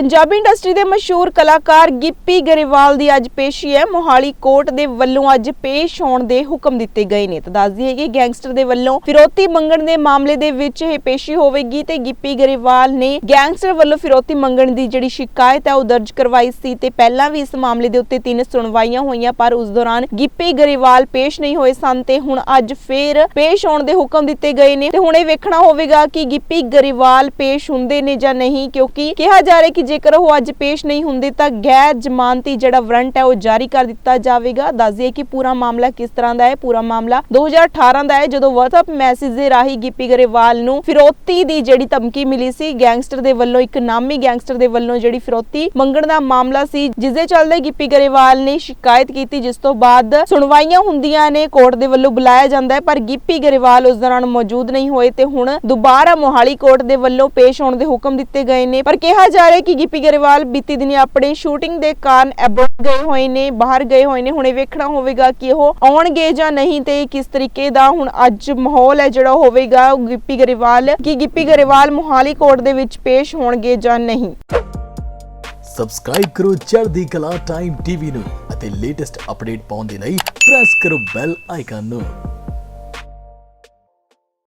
Punjabi industry ਦੇ ਮਸ਼ਹੂਰ ਕਲਾਕਾਰ ਗਿੱਪੀ ਗਰੇਵਾਲ ਦੀ ਅੱਜ ਪੇਸ਼ੀ ਹੈ। ਮੋਹਾਲੀ ਕੋਰਟ ਦੇ ਵੱਲੋਂ ਅੱਜ ਪੇਸ਼ ਹੋਣ ਦੇ ਹੁਕਮ ਦਿੱਤੇ ਗਏ ਨੇ। ਤਾਂ ਦੱਸ ਦਈਏ ਕਿ ਗੈਂਗਸਟਰ ਦੇ ਵੱਲੋਂ ਫਿਰੌਤੀ ਮੰਗਣ ਦੇ ਮਾਮਲੇ ਦੇ ਵਿੱਚ ਇਹ ਪੇਸ਼ੀ ਹੋਵੇਗੀ ਤੇ ਗਿੱਪੀ ਗਰੇਵਾਲ ਨੇ ਗੈਂਗਸਟਰ ਵੱਲੋਂ ਫਿਰੌਤੀ ਮੰਗਣ ਦੀ ਜਿਹੜੀ ਸ਼ਿਕਾਇਤ ਹੈ ਉਹ ਦਰਜ ਕਰਵਾਈ ਸੀ ਤੇ ਪਹਿਲਾਂ ਵੀ ਇਸ ਮਾਮਲੇ ਦੇ ਉੱਤੇ ਤਿੰਨ ਸੁਣਵਾਈਆਂ ਹੋਈਆਂ, ਪਰ ਉਸ ਦੌਰਾਨ ਗਿੱਪੀ ਗਰੇਵਾਲ ਪੇਸ਼ ਨਹੀਂ ਹੋਏ ਸਨ ਤੇ ਹੁਣ ਅੱਜ ਫੇਰ ਪੇਸ਼ ਹੋਣ ਦੇ ਹੁਕਮ ਦਿੱਤੇ ਗਏ ਨੇ। ਤੇ ਹੁਣ ਇਹ ਵੇਖਣਾ ਹੋਵੇਗਾ ਕਿ ਗਿੱਪੀ ਗਰੇਵਾਲ ਪੇਸ਼ ਹੁੰਦੇ ਨੇ ਜਾਂ ਨਹੀਂ, ਕਿਉਂਕਿ ਕਿਹਾ ਜਾ ਰਿਹਾ ਕਿ ਜੇਕਰ ਉਹ ਅੱਜ ਪੇਸ਼ ਨਹੀਂ ਹੁੰਦੇ ਤਾਂ ਗੈਰ ਜ਼ਮਾਨਤੀ ਜਿਹੜਾ ਵਾਰੰਟ ਹੈ ਉਹ ਜਾਰੀ ਕਰ ਦਿੱਤਾ ਜਾਵੇਗਾ। ਦੱਸ ਦਈਏ ਕਿ ਪੂਰਾ ਮਾਮਲਾ ਕਿਸ ਤਰ੍ਹਾਂ ਦਾ ਹੈ? ਪੂਰਾ ਮਾਮਲਾ 2018 ਦਾ ਹੈ, ਜਦੋਂ WhatsApp ਮੈਸੇਜ ਦੇ ਰਾਹੀਂ ਗਿੱਪੀ ਗਰੇਵਾਲ ਨੂੰ ਫਿਰੌਤੀ ਦੀ ਜਿਹੜੀ ਧਮਕੀ ਮਿਲੀ ਸੀ, ਗੈਂਗਸਟਰ ਦੇ ਵੱਲੋਂ ਇੱਕ ਨਾਮੀ ਗੈਂਗਸਟਰ ਦੇ ਵੱਲੋਂ ਜਿਹੜੀ ਫਿਰੌਤੀ ਮੰਗਣ ਦਾ ਮਾਮਲਾ ਸੀ ਜਿਸ ਦੇ ਚੱਲਦੇ ਗਿੱਪੀ ਗਰੇਵਾਲ ਨੇ ਸ਼ਿਕਾਇਤ ਕੀਤੀ, ਜਿਸ ਤੋਂ ਬਾਅਦ ਸੁਣਵਾਈਆਂ ਹੁੰਦੀਆਂ ਨੇ, ਕੋਰਟ ਦੇ ਵੱਲੋਂ ਬੁਲਾਇਆ ਜਾਂਦਾ ਹੈ, ਪਰ ਗਿੱਪੀ ਗਰੇਵਾਲ ਉਸ ਦੌਰਾਨ ਮੌਜੂਦ ਨਹੀਂ ਹੋਏ ਤੇ ਹੁਣ ਦੁਬਾਰਾ ਮੋਹਾਲੀ ਕੋਰਟ ਦੇ ਵੱਲੋਂ ਪੇਸ਼ ਹੋਣ ਦੇ ਹੁਕਮ ਦਿੱਤੇ ਗਏ ਨੇ। ਪਰ ਕਿਹਾ ਜਾ ਰਿਹਾ ਹੈ ਕਿ ਗਿੱਪੀ ਗਰੇਵਾਲ, ਬੀਤੀ ਦਿਨੀ ਆਪਣੇ ਸ਼ੂਟਿੰਗ ਦੇ ਕਾਰਨ ਐਬਰੋਡ ਗਏ ਹੋਏ ਨੇ, ਬਾਹਰ ਗਏ ਹੋਏ ਨੇ। ਹੁਣ ਵੇਖਣਾ ਹੋਵੇਗਾ ਕਿ ਉਹ ਆਉਣਗੇ ਜਾਂ ਨਹੀਂ ਤੇ ਕਿਸ ਤਰੀਕੇ ਦਾ ਹੁਣ ਅੱਜ ਮਾਹੌਲ ਹੈ ਜਿਹੜਾ ਹੋਵੇਗਾ ਗਿੱਪੀ ਗਰੇਵਾਲ, ਕਿ ਗਿੱਪੀ ਗਰੇਵਾਲ ਮੋਹਾਲੀ ਕੋਰਟ ਦੇ ਵਿੱਚ ਪੇਸ਼ ਹੋਣਗੇ ਜਾਂ ਨਹੀਂ। ਸਬਸਕ੍ਰਾਈਬ ਕਰੋ ਚੜ੍ਹਦੀ ਕਲਾ ਟਾਈਮ ਟੀਵੀ ਨੂੰ ਅਤੇ ਲੇਟੈਸਟ ਅਪਡੇਟ ਪਾਉਣ ਦੇ ਲਈ ਪ੍ਰੈਸ ਕਰੋ ਬੈਲ ਆਈਕਨ ਨੂੰ।